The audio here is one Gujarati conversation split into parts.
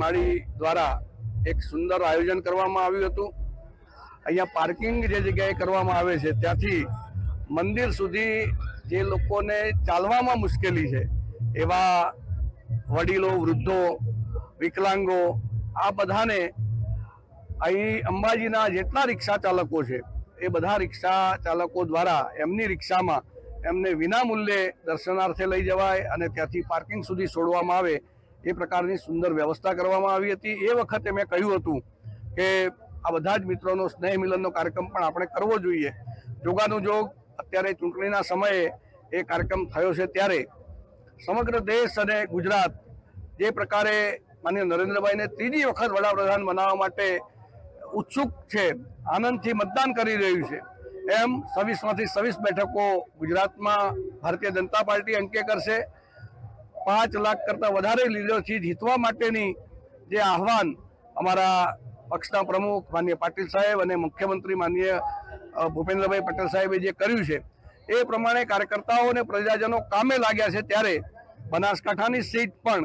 માળી દ્વારા એક સુંદર આયોજન કરવામાં આવ્યું હતું. અહીંયા પાર્કિંગ જે જગ્યાએ કરવામાં આવે છે, ત્યાંથી મંદિર સુધી જે લોકોને ચાલવામાં મુશ્કેલી છે, એવા વડીલો, વૃદ્ધો, વિકલાંગો, આ બધાને અહીં અંબાજીના જેટલા રિક્ષા ચાલકો છે, એ બધા રિક્ષા ચાલકો દ્વારા એમની રિક્ષામાં એમને વિનામૂલ્યે દર્શનાર્થે લઈ જવાય અને ત્યાંથી પાર્કિંગ સુધી છોડવામાં આવે એ પ્રકારની સુંદર વ્યવસ્થા કરવામાં આવી હતી. એ વખતે મેં કહ્યું હતું કે આ બધા જ મિત્રોનો સ્નેહ મિલનનો કાર્યક્રમ પણ આપણે કરવો જોઈએ. જોગાનું જોગ અત્યારે ચૂંટણીના સમયે એ કાર્યક્રમ થયો છે ત્યારે સમગ્ર દેશ અને ગુજરાત જે પ્રકારે માન્ય નરેન્દ્રભાઈને ત્રીજી વખત વડાપ્રધાન બનાવવા માટે ઉત્સુક છે, આનંદથી મતદાન કરી રહ્યું છે. એમ છવ્વીસમાંથી છવ્વીસ બેઠકો ગુજરાતમાં ભારતીય જનતા પાર્ટી અંકે કરશે. પાંચ લાખ કરતાં વધારે લીડરથી જીતવા માટેની જે આહવાન અમારા પક્ષના પ્રમુખ માન્ય પાટીલ સાહેબ અને મુખ્યમંત્રી માન્ય ભૂપેન્દ્રભાઈ પટેલ સાહેબે જે કર્યું છે, એ પ્રમાણે કાર્યકર્તાઓ અને પ્રજાજનો કામે લાગ્યા છે ત્યારે બનાસકાંઠાની સીટ પણ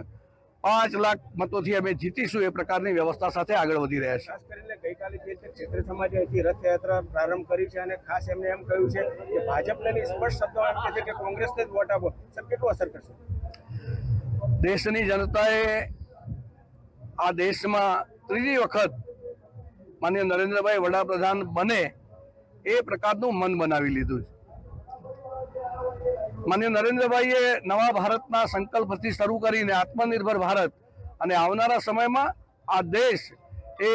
પાંચ લાખ મતોથી અમે જીતીશું એ પ્રકારની વ્યવસ્થા સાથે આગળ વધી રહ્યા છે ખાસ કરીને ગઈકાલે જે છે અહીંથી રથયાત્રા પ્રારંભ કરી છે અને ખાસ એમને એમ કહ્યું છે કે ભાજપને સ્પષ્ટ શબ્દો એમ છે કે કોંગ્રેસને જ વોટ આપો. સાહેબ કેટલું અસર કરશે? દેશની જનતાએ આ દેશમાં ત્રીજી વખત માન્ય નરેન્દ્રભાઈ વડાપ્રધાન બને એ પ્રકારનું મન બનાવી લીધું છે. માન્ય નરેન્દ્રભાઈએ નવા ભારતના સંકલ્પથી શરૂ કરીને આત્મનિર્ભર ભારત અને આવનારા સમયમાં આ દેશ એ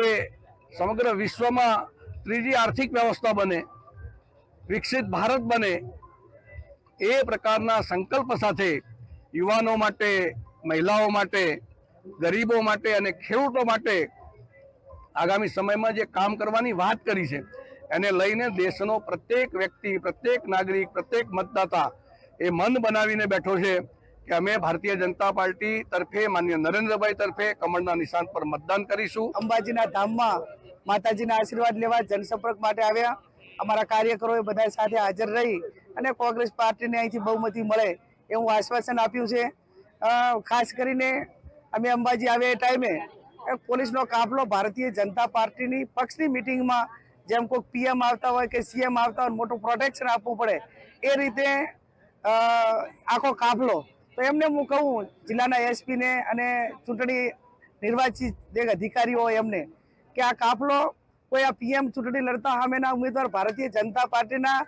સમગ્ર વિશ્વમાં ત્રીજી આર્થિક વ્યવસ્થા બને, વિકસિત ભારત બને એ પ્રકારના સંકલ્પ સાથે યુવાનો માટે મહિલાઓ માટે, ગરીબો માટે અને ખેડૂતો માટે આગામી સમયમાં જે કામ કરવાની વાત કરી છે, એને લઈને દેશનો પ્રત્યેક વ્યક્તિ, પ્રત્યેક નાગરિક, પ્રત્યેક મતદાતા એ મન બનાવીને બેઠો છે કે અમે ભારતીય જનતા પાર્ટી તરફે, માન્ય નરેન્દ્રભાઈ તરફે કમળના નિશાન પર મતદાન કરીશું. અંબાજીના ધામમાં માતાજીના આશીર્વાદ લેવા જનસંપર્ક માટે આવ્યા. અમારા કાર્યકરોએ બધા સાથે હાજર રહી અને કોંગ્રેસ પાર્ટીને અહીંથી બહુમતી મળે એવું આશ્વાસન આપ્યું છે. ખાસ કરીને અમે અંબાજી આવ્યા એ ટાઈમે પોલીસનો કાફલો ભારતીય જનતા પાર્ટીની પક્ષની મિટિંગમાં જેમ કોઈ પીએમ આવતા હોય કે સીએમ આવતા હોય મોટું પ્રોટેક્શન આપવું પડે, એ રીતે આખો કાફલો. તો એમને હું કહું, જિલ્લાના એસપીને અને ચૂંટણી નિર્વાચિત જે અધિકારીઓ એમને, કે આ કાફલો કોઈ આ પીએમ ચૂંટણી લડતા સામેના ઉમેદવાર ભારતીય જનતા પાર્ટીના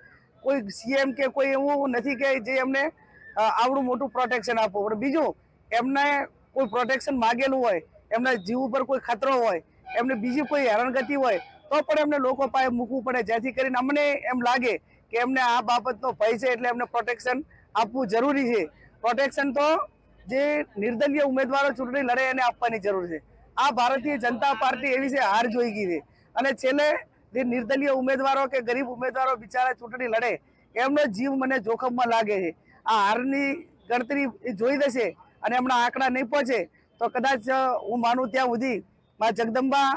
કોઈ સીએમ કે કોઈ એવું નથી કે જે એમને આવડું મોટું પ્રોટેક્શન આપવું પણ બીજું, એમને કોઈ પ્રોટેક્શન માગેલું હોય, એમના જીવ ઉપર કોઈ ખતરો હોય, એમને બીજી કોઈ હેરાનગતિ હોય, તો પણ એમને લોકો પાસે મૂકવું પડે. જેથી કરીને અમને એમ લાગે કે એમને આ બાબતનો ભય છે એટલે એમને પ્રોટેક્શન આપવું જરૂરી છે. પ્રોટેક્શન તો જે નિર્દલીય ઉમેદવારો ચૂંટણી લડે એને આપવાની જરૂર છે. આ ભારતીય જનતા પાર્ટી એવી છે, હાર જોઈ ગઈ છે. અને છેલ્લે જે નિર્દલીય ઉમેદવારો કે ગરીબ ઉમેદવારો બિચારા ચૂંટણી લડે, એમનો જીવ મને જોખમમાં લાગે છે. આ હારની ગણતરી એ જોઈ દેશે અને એમના આંકડા નહીં પહોંચે તો કદાચ હું માનું ત્યાં સુધી માં જગદંબા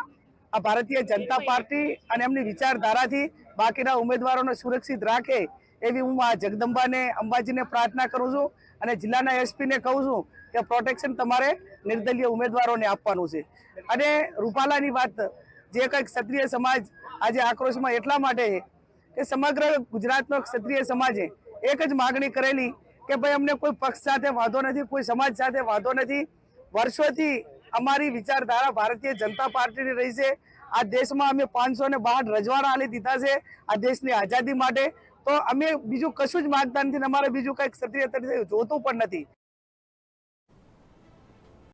આ ભારતીય જનતા પાર્ટી અને એમની વિચારધારાથી બાકીના ઉમેદવારોને સુરક્ષિત રાખે એવી હું આ જગદંબાને અંબાજીને પ્રાર્થના કરું છું અને જિલ્લાના એસપીને કહું છું કે પ્રોટેક્શન તમારે નિર્દલીય ઉમેદવારોને આપવાનું છે. અને રૂપાલાની વાત જે કંઈક ક્ષત્રિય સમાજ આજે આક્રોશમાં એટલા માટે છે કે સમગ્ર ગુજરાતનો ક્ષત્રિય સમાજે એક જ માગણી કરેલી કે ભાઈ, અમને કોઈ પક્ષ સાથે વાંધો નથી, કોઈ સમાજ સાથે વાંધો નથી. વર્ષોથી અમારી વિચારધારા ભારતીય જનતા પાર્ટીની રહી છે. આ દેશમાં અમે પાંચસો ને બાર રજવાડા આલી દીધા છે આ દેશની આઝાદી માટે. તો અમે બીજું કશું જ માગતા નથી અમારે બીજું કઈ ક્ષત્રિય તરીકે જોતું પણ નથી.